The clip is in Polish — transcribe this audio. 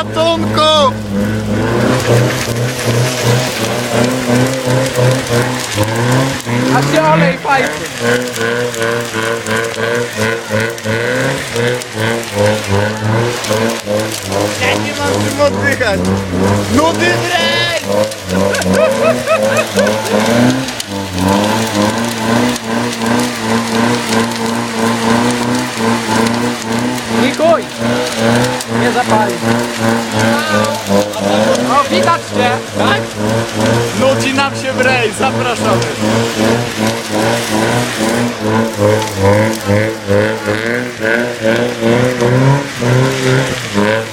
ratunku! A gdzie olej fajny? Ja nie mam czym oddychać! Nudy drewno! boi. Nie zapali. O, widać cię, tak? Nudzi nam się w rej, zapraszamy. Yeah.